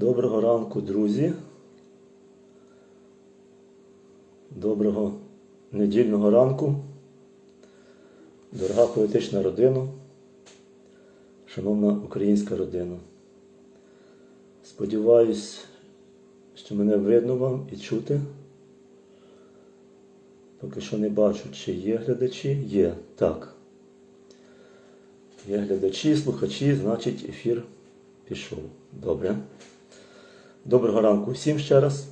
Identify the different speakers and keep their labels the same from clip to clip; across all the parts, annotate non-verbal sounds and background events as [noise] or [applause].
Speaker 1: Доброго ранку, друзі. Доброго недільного ранку. Дорога поетична родина, шановна українська родина. Сподіваюсь, що мене видно вам і чути. Поки що не бачу, чи є глядачі. Є, так. Є глядачі, слухачі, значить ефір пішов. Добре. Доброго ранку всім ще раз.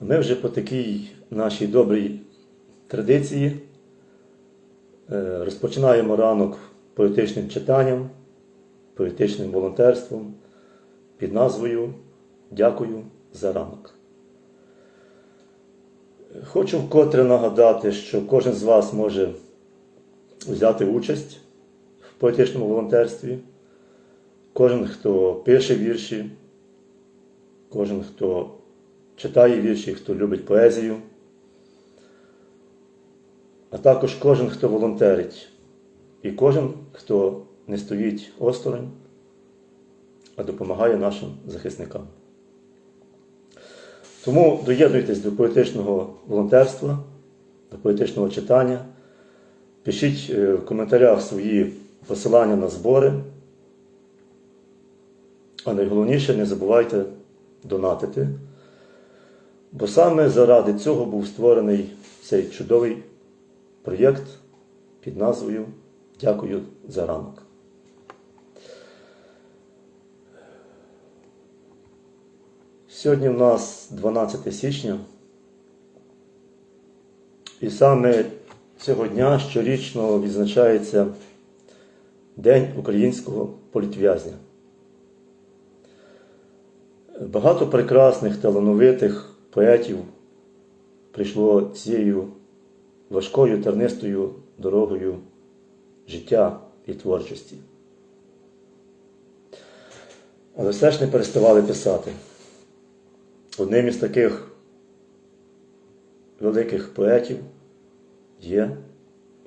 Speaker 1: Ми вже по такій нашій добрій традиції е, розпочинаємо ранок поетичним читанням, поетичним волонтерством під назвою Дякую за ранок. Хочу вкотре нагадати, що кожен з вас може взяти участь в поетичному волонтерстві. Кожен, хто пише вірші, кожен, хто читає вірші, хто любить поезію, а також кожен, хто волонтерить, і кожен, хто не стоїть осторонь, а допомагає нашим захисникам. Тому доєднуйтесь до поетичного волонтерства, до поетичного читання. Пишіть е, в коментарях свої посилання на збори. А найголовніше, не забувайте донатити. Бо саме заради цього був створений цей чудовий проєкт під назвою Дякую за ранок. Сьогодні в нас 12 січня. І саме цього дня щорічно відзначається День українського політв'язня. Багато прекрасних талановитих поетів прийшло цією важкою тернистою дорогою життя і творчості. Але все ж не переставали писати. Одним із таких великих поетів є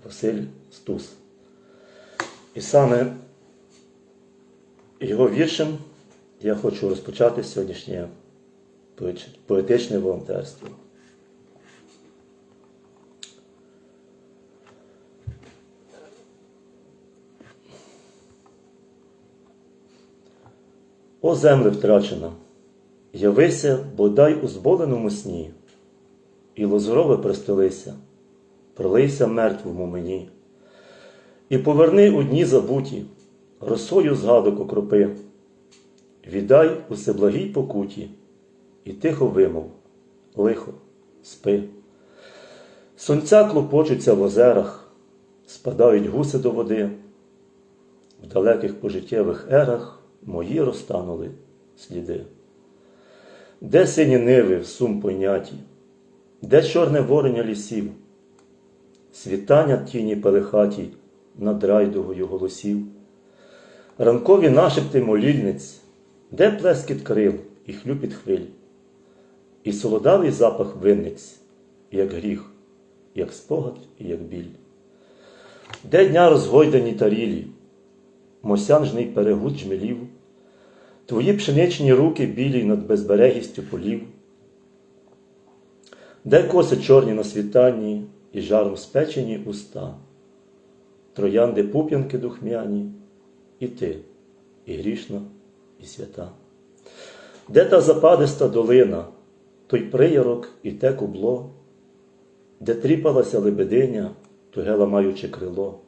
Speaker 1: Василь Стус. І саме його віршем я хочу розпочати сьогоднішнє поетичне волонтерство. О земле втрачена, явися, бодай у зболеному сні, і лозорове пристелися, пролийся мертвому мені, і поверни у дні забуті, росою згадок окропи. Віддай у всеблагій покуті. І тихо вимов, лихо, спи. Сонця клопочуться в озерах, спадають гуси до води, в далеких пожиттєвих ерах мої розтанули сліди. Де сині ниви в сум пойняті, де чорне ворення лісів, світання тіні пелехаті над райдугою голосів, ранкові нашепти молільниць. Де плескіт крил і хлюпіт хвиль, і солодавий запах винниць, як гріх, як спогад і як біль, де дня розгойдані тарілі, мосянжний перегуд жмелів, твої пшеничні руки білі над безберегістю полів, де коси чорні на світанні і жаром спечені уста, троянди пуп'янки духмяні, і ти, і грішна і свята. Де та западиста долина, той приярок і те кубло, де тріпалася лебединя, туге ламаючи крило,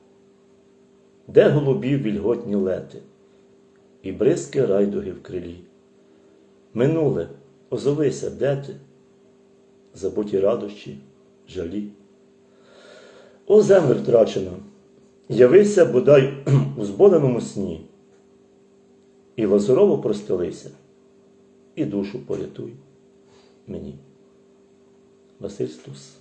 Speaker 1: де голубів вільготні лети, і бризки райдуги в крилі. Минуле, озовися, де ти, забуті радощі, жалі. О, земле втрачена, явися бодай [clears throat] у зболеному сні і лазурово простелися, і душу порятуй мені. Василь Стус.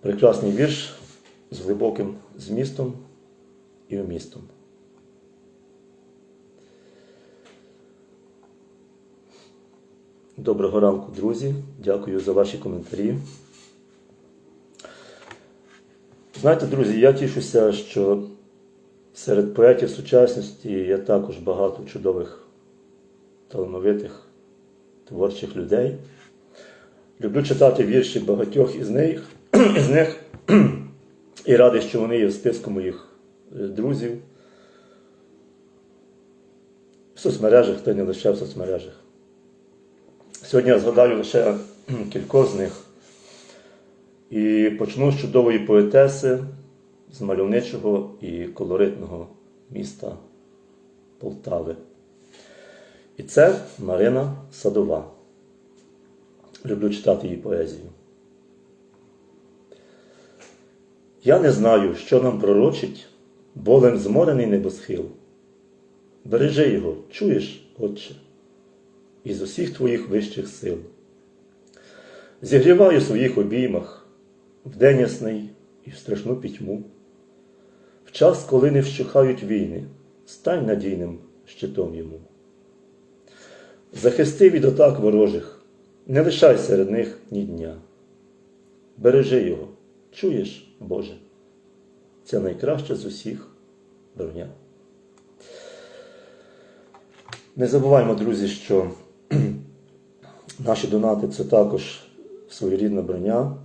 Speaker 1: Прекрасний вірш з глибоким змістом і вмістом. Доброго ранку, друзі. Дякую за ваші коментарі. Знаєте, друзі, я тішуся, що Серед поетів сучасності є також багато чудових, талановитих, творчих людей. Люблю читати вірші багатьох із них, [clears throat] із них і радий, що вони є в списку моїх е, друзів. В соцмережах та не лише в соцмережах. Сьогодні я згадаю лише кількох з них. І почну з чудової поетеси з мальовничого і колоритного міста Полтави. І це Марина Садова. Люблю читати її поезію. Я не знаю, що нам пророчить болем зморений небосхил. Бережи його, чуєш, Отче, із усіх твоїх вищих сил. Зігріваю в своїх обіймах в день ясний і в страшну пітьму. Час, коли не вщухають війни, стань надійним щитом йому. Захисти від атак ворожих, не лишай серед них ні дня. Бережи його, чуєш, Боже, це найкраща з усіх броня. Не забуваймо, друзі, що [clears throat] наші донати це також своєрідна броня,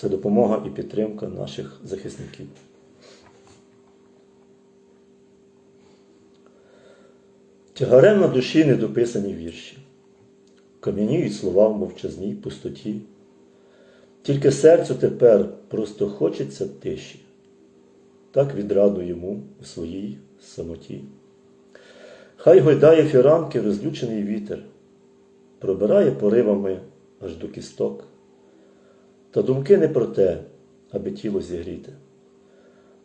Speaker 1: це допомога і підтримка наших захисників. Тягарем на душі недописані вірші, кам'яніють слова в мовчазній пустоті. Тільки серцю тепер просто хочеться тиші, так відраду йому у своїй самоті. Хай гойдає фіранки розлючений вітер, пробирає поривами аж до кісток, та думки не про те, аби тіло зігріти,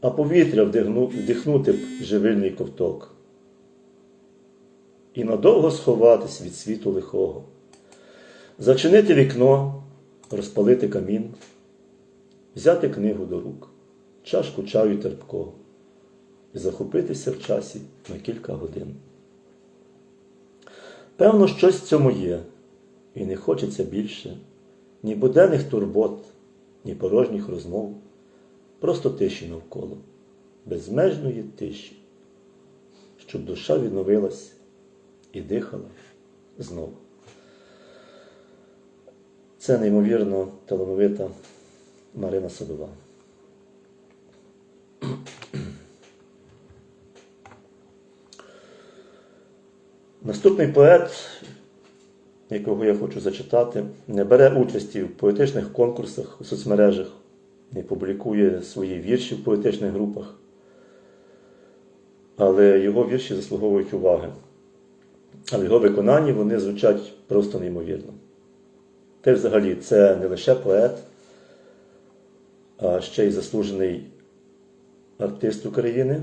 Speaker 1: а повітря вдихнути живильний ковток. І надовго сховатись від світу лихого, зачинити вікно, розпалити камін, взяти книгу до рук, чашку чаю терпкого і захопитися в часі на кілька годин. Певно, щось в цьому є, і не хочеться більше ні буденних турбот, ні порожніх розмов, просто тиші навколо, безмежної тиші, щоб душа відновилась і дихала знову. Це неймовірно талановита Марина Садова. Наступний поет, якого я хочу зачитати, не бере участі в поетичних конкурсах у соцмережах, не публікує свої вірші в поетичних групах, але його вірші заслуговують уваги. А в його виконанні вони звучать просто неймовірно. Те взагалі це не лише поет, а ще й заслужений артист України,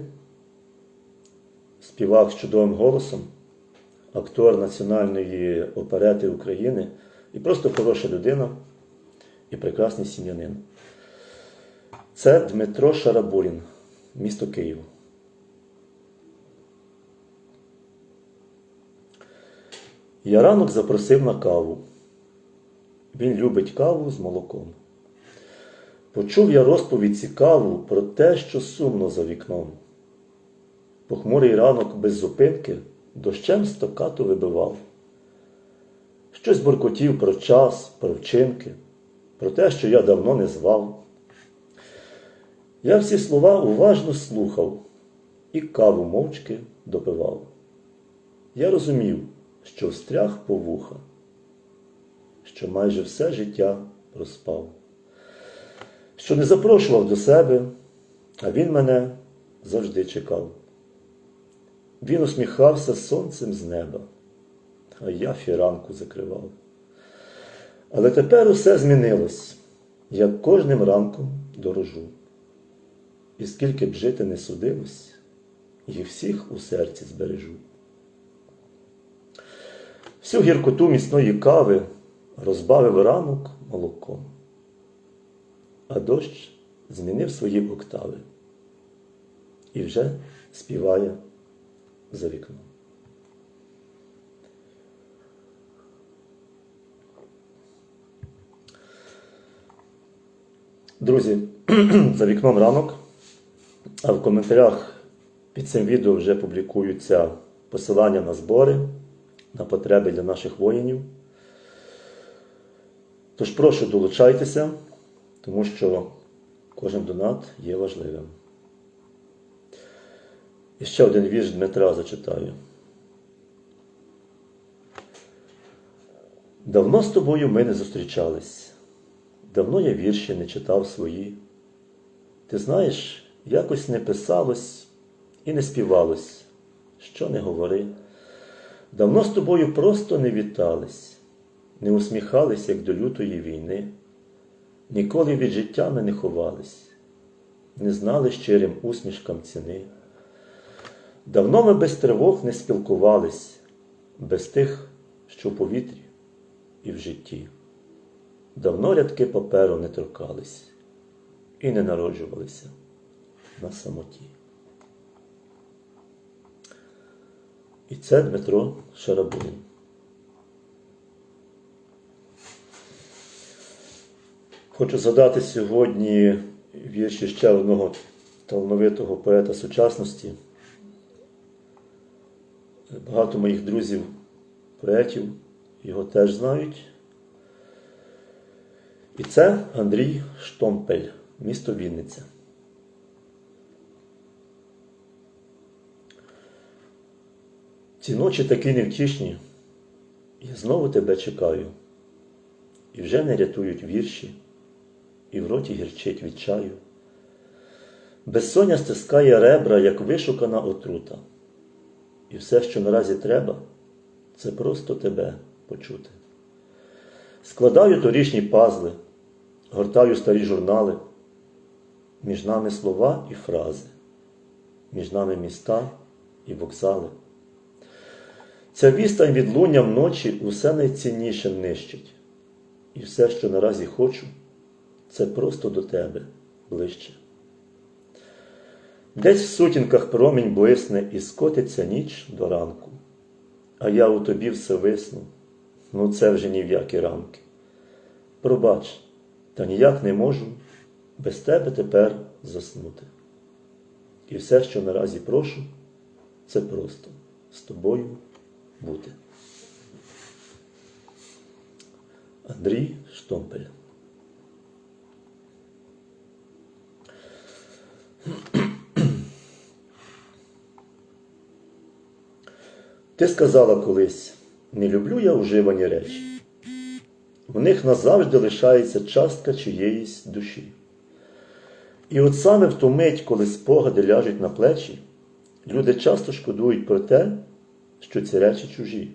Speaker 1: співак з чудовим голосом актор Національної оперети України і просто хороша людина і прекрасний сім'янин. Це Дмитро Шарабурін, місто Київ. Я ранок запросив на каву. Він любить каву з молоком. Почув я розповідь цікаву про те, що сумно за вікном. Похмурий ранок без зупинки дощем стокату вибивав. Щось буркотів про час, про вчинки, про те, що я давно не звав. Я всі слова уважно слухав і каву мовчки допивав. Я розумів, що встряг по вуха, що майже все життя проспав, що не запрошував до себе, а він мене завжди чекав. Він усміхався сонцем з неба, а я фіранку закривав. Але тепер усе змінилось, як кожним ранком дорожу. І скільки б жити не судилось, їх всіх у серці збережу. Всю гіркоту міцної кави розбавив ранок молоком, а дощ змінив свої октави і вже співає за вікном. Друзі, [clears throat] за вікном ранок, А в коментарях під цим відео вже публікуються посилання на збори, на потреби для наших воїнів. Тож прошу долучайтеся, тому що кожен донат є важливим. І ще один вірш Дмитра зачитаю. Давно з тобою ми не зустрічались, давно я вірші не читав свої. Ти знаєш, якось не писалось і не співалось, що не говори. Давно з тобою просто не вітались, не усміхались, як до лютої війни, ніколи від життя ми не ховались, не знали щирим усмішкам ціни. Давно ми без тривог не спілкувались, без тих, що в повітрі і в житті. Давно рядки паперу не торкались і не народжувалися на самоті. І це Дмитро Шарабунін. Хочу згадати сьогодні вірші ще одного талановитого поета сучасності. Багато моїх друзів, поетів його теж знають. І це Андрій Штомпель, місто Вінниця. Ці ночі такі невтішні, я знову тебе чекаю, і вже не рятують вірші, і в роті гірчить від чаю. Безсоння стискає ребра, як вишукана отрута, і все, що наразі треба, це просто тебе почути. Складаю торішні пазли, гортаю старі журнали, між нами слова і фрази, між нами міста і вокзали. Ця відстань від луння вночі усе найцінніше нищить. І все, що наразі хочу, це просто до тебе ближче. Десь в сутінках промінь блисне і скотиться ніч до ранку, а я у тобі все висну, ну це вже ні в які рамки. Пробач, та ніяк не можу без тебе тепер заснути. І все, що наразі прошу, це просто з тобою бути. Андрій Штомпель. Ти сказала колись, не люблю я уживані речі. В них назавжди лишається частка чиєїсь душі. І от саме в ту мить, коли спогади ляжуть на плечі, люди часто шкодують про те, що ці речі чужі.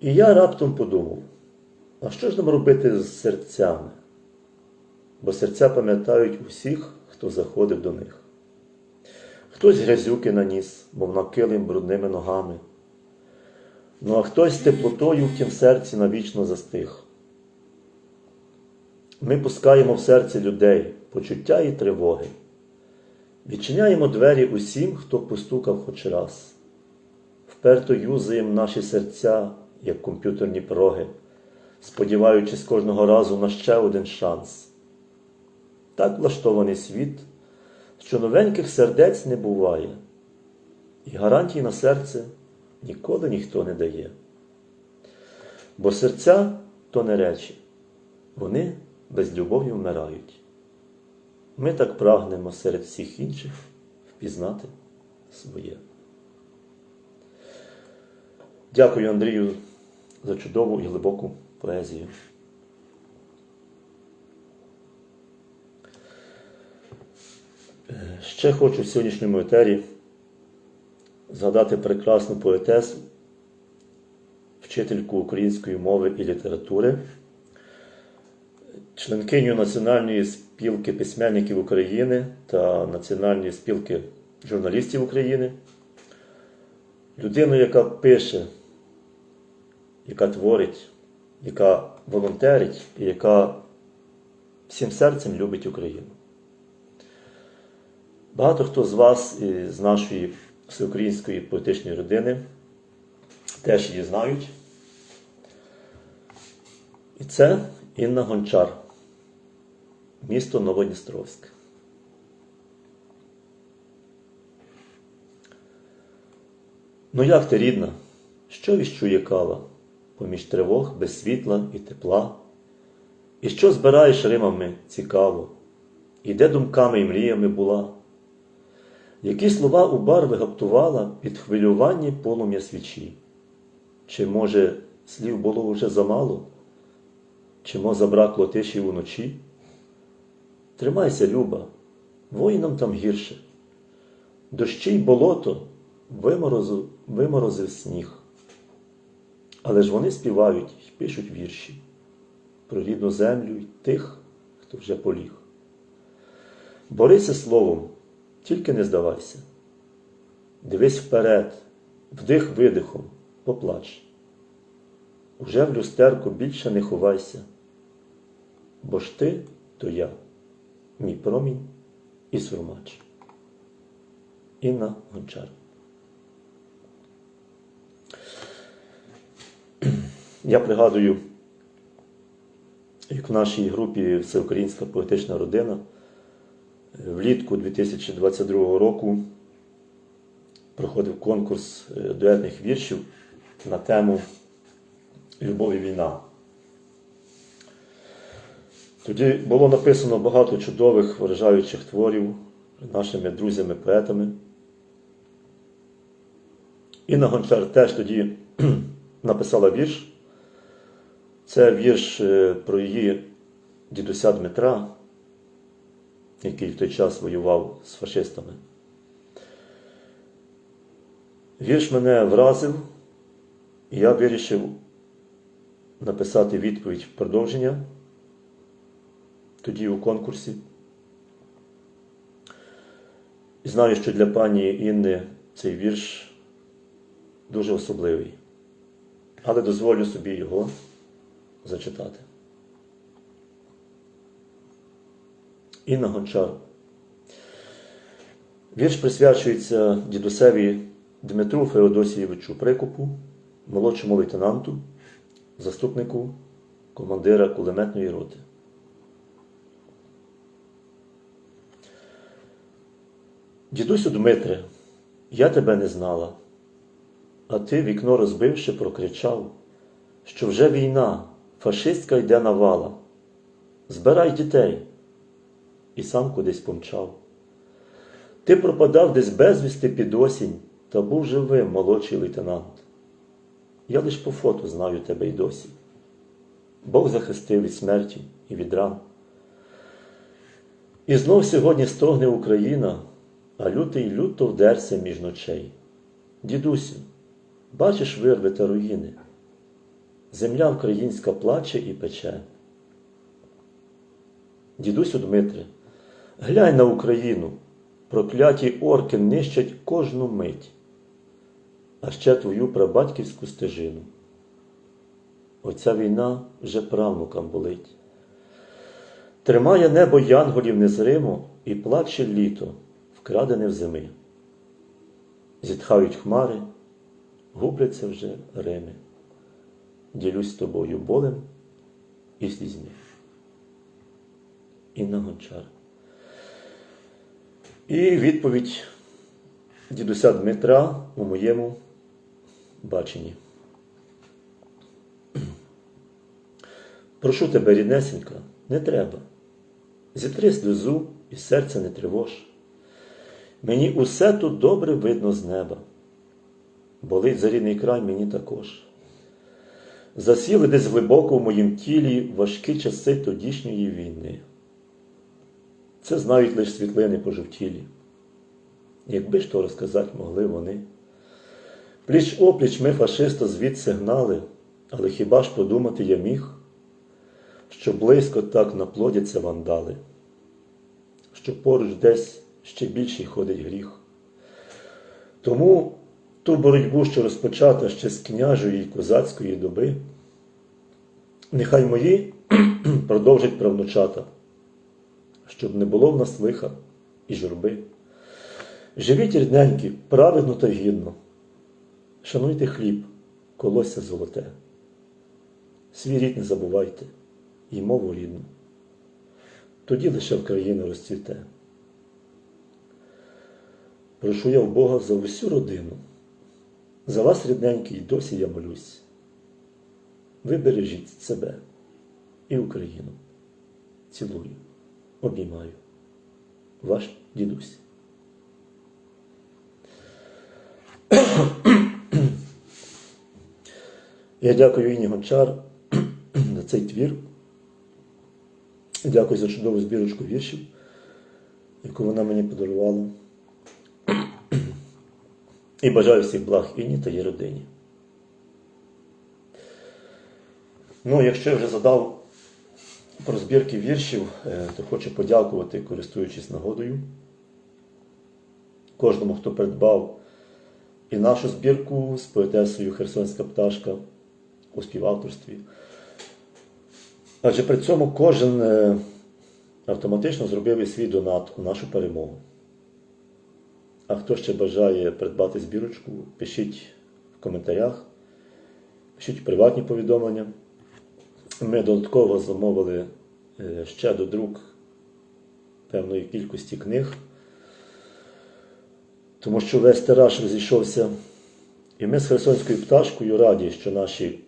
Speaker 1: І я раптом подумав, а що ж нам робити з серцями? Бо серця пам'ятають усіх, хто заходив до них. Хтось грязюки наніс, мов на килим брудними ногами. Ну а хтось теплотою в тім серці навічно застиг. Ми пускаємо в серце людей почуття і тривоги, відчиняємо двері усім, хто постукав хоч раз, вперто юзаємо наші серця, як комп'ютерні проги, сподіваючись кожного разу на ще один шанс. Так влаштований світ, що новеньких сердець не буває, і гарантій на серце ніколи ніхто не дає. Бо серця то не речі, вони без любові вмирають. Ми так прагнемо серед всіх інших впізнати своє. Дякую Андрію за чудову і глибоку поезію. Ще хочу в сьогоднішньому етері згадати прекрасну поетесу, вчительку української мови і літератури, членкиню Національної спілки письменників України та Національної спілки журналістів України, людину, яка пише, яка творить, яка волонтерить і яка всім серцем любить Україну. Багато хто з вас, з нашої всеукраїнської поетичної родини, теж її знають. І це Інна Гончар, місто Новодністровське. Ну як ти рідна, що віщує кава поміж тривог без світла і тепла? І що збираєш римами цікаво, і де думками і мріями була? Які слова у барви гаптувала під хвилюванні полум'я свічі? Чи, може, слів було вже замало? Чи мо забракло тиші уночі? Тримайся, Люба, воїнам там гірше. Дощі й болото виморозив, виморозив сніг. Але ж вони співають і пишуть вірші про рідну землю й тих, хто вже поліг. Борися словом, тільки не здавайся. Дивись вперед, вдих видихом, поплач. Уже в люстерку більше не ховайся, бо ж ти то я, мій промінь і сурмач. Інна Гончар. [clears throat] Я пригадую, як в нашій групі Всеукраїнська поетична родина влітку 2022 року проходив конкурс е, дуетних віршів на тему Любов і війна. Тоді було написано багато чудових виражаючих творів нашими друзями-поетами. Інна Гончар теж тоді [clears throat] написала вірш. Це вірш е, про її дідуся Дмитра, який в той час воював з фашистами. Вірш мене вразив, і я вирішив написати відповідь в продовження тоді у конкурсі. І знаю, що для пані Інни цей вірш дуже особливий, але дозволю собі його зачитати. Інна Гончар. Вірш присвячується дідусеві Дмитру Феодосійовичу Прикупу, молодшому лейтенанту, заступнику командира кулеметної роти. Дідусю Дмитре, я тебе не знала, а ти, вікно розбивши, прокричав, що вже війна, фашистська йде навала. Збирай дітей, і сам кудись помчав. Ти пропадав десь безвісти під осінь, та був живим молодший лейтенант. Я лиш по фото знаю тебе й досі. Бог захистив від смерті і від ран. І знов сьогодні стогне Україна, а лютий люто вдерся між ночей. Дідусю, бачиш вирви та руїни, земля українська плаче і пече. Дідусю Дмитре, глянь на Україну, прокляті орки нищать кожну мить, а ще твою прабатьківську стежину. Оця війна вже правнукам болить. Тримає небо янголів незримо і плаче літо, вкрадене в зими. Зітхають хмари, губляться вже Рими. Ділюсь з тобою болем і слізьми. Інна Гончар. І відповідь дідуся Дмитра у моєму баченні. Прошу тебе, ріднесенька, не треба. Зітри сльозу і серце не тривож. Мені усе тут добре видно з неба. Болить за рідний край мені також. Засіли десь глибоко в моїм тілі важкі часи тодішньої війни. Це знають лише світлини пожовтілі. Якби ж то розказати могли вони. Пліч опліч ми фашиста звідси гнали, але хіба ж подумати я міг, що близько так наплодяться вандали, що поруч десь ще більший ходить гріх. Тому ту боротьбу, що розпочата ще з княжої й козацької доби, нехай мої [clears throat] продовжать правнучата, щоб не було в нас лиха і журби. Живіть рідненькі, праведно та гідно, шануйте хліб, колосся золоте, свій рід не забувайте і мову рідну. Тоді лише в країни розцвіте. Прошу я в Бога за усю родину, За вас, рідненький, досі я молюсь. Ви бережіть себе і Україну. Цілую, обіймаю. Ваш дідусь. Я дякую Інні Гончар за цей твір. Дякую за чудову збірочку віршів, яку вона мені подарувала. І бажаю всіх благ Інні та її родині. Ну, якщо я вже задав про збірки віршів, е, то хочу подякувати, користуючись нагодою, кожному, хто придбав і нашу збірку з поетесою Херсонська пташка у співавторстві. Адже при цьому кожен е, автоматично зробив і свій донат у нашу перемогу. А хто ще бажає придбати збірочку, пишіть в коментарях, пишіть приватні повідомлення. Ми додатково замовили е, ще до друк певної кількості книг, тому що весь тираж розійшовся. І ми з Херсонською пташкою раді, що наші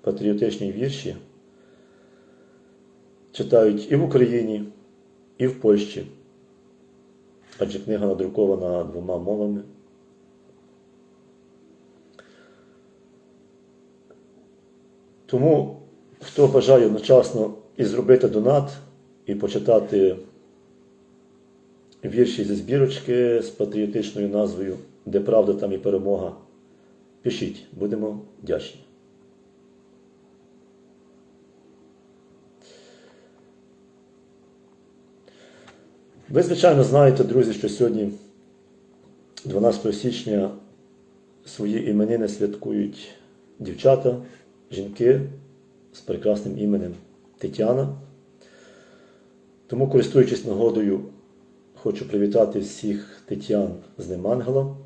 Speaker 1: патріотичні вірші читають і в Україні, і в Польщі. Адже книга надрукована двома мовами. Тому, хто бажає одночасно і зробити донат, і почитати вірші зі збірочки з патріотичною назвою Де правда, там і перемога, пишіть, будемо вдячні. Ви, звичайно, знаєте, друзі, що сьогодні, 12 січня, свої іменини святкують дівчата, жінки з прекрасним іменем Тетяна. Тому, користуючись нагодою, хочу привітати всіх Тетян з Днем Ангела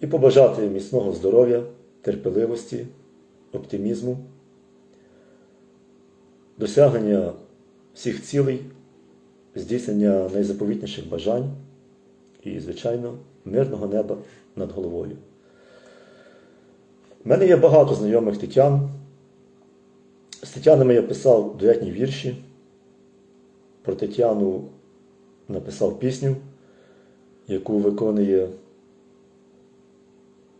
Speaker 1: і побажати міцного здоров'я, терпеливості, оптимізму, досягнення всіх цілей здійснення найзаповітніших бажань і, звичайно, мирного неба над головою. У мене є багато знайомих Тетян. З Тетянами я писав дуетні вірші. Про Тетяну написав пісню, яку виконує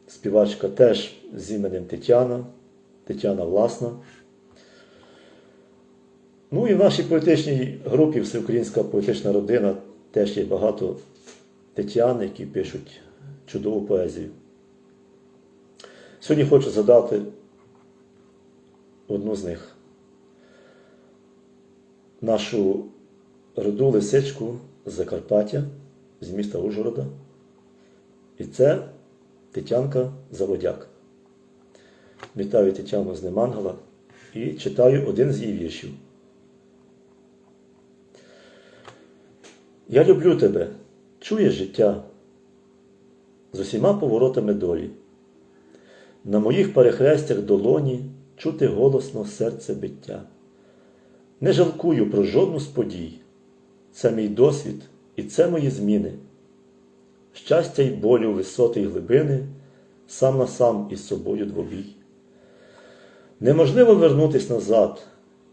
Speaker 1: співачка теж з іменем Тетяна, Тетяна Власна. Ну і в нашій поетичній групі Всеукраїнська поетична родина теж є багато Тетян, які пишуть чудову поезію. Сьогодні хочу задати одну з них. Нашу роду лисичку з Закарпаття, з міста Ужгорода. І це Тетянка Заводяк. Вітаю Тетяну з Немангала і читаю один з її віршів. Я люблю тебе, чуєш життя з усіма поворотами долі. На моїх перехрестях долоні чути голосно серце биття. Не жалкую про жодну з подій. Це мій досвід і це мої зміни. Щастя й болю висоти й глибини, сам на сам із собою двобій. Неможливо вернутись назад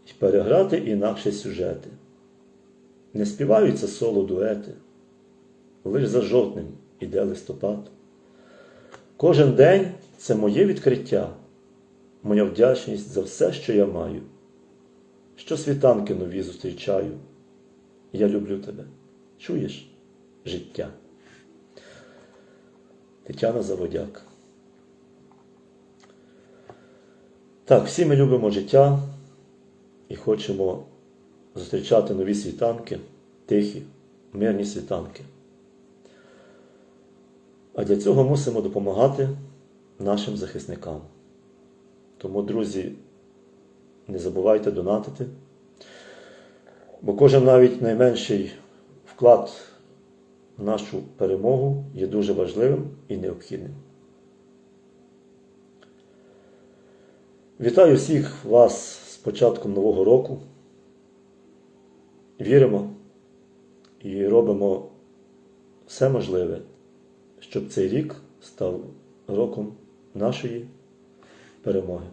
Speaker 1: і переграти інакше сюжети. Не співаються соло дуети, лиш за жовтним іде листопад. Кожен день це моє відкриття, моя вдячність за все, що я маю. Що світанки нові зустрічаю. Я люблю тебе. Чуєш життя? Тетяна Заводяк. Так, всі ми любимо життя і хочемо зустрічати нові світанки, тихі, мирні світанки. А для цього мусимо допомагати нашим захисникам. Тому, друзі, не забувайте донатити, бо кожен навіть найменший вклад в нашу перемогу є дуже важливим і необхідним. Вітаю всіх вас з початком Нового року. Віримо і робимо все можливе, щоб цей рік став роком нашої перемоги.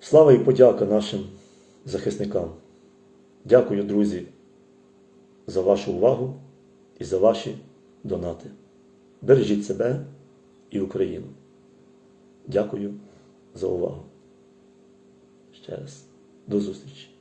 Speaker 1: Слава і подяка нашим захисникам. Дякую, друзі, за вашу увагу і за ваші донати. Бережіть себе і Україну. Дякую за увагу. Ще раз. До зустрічі.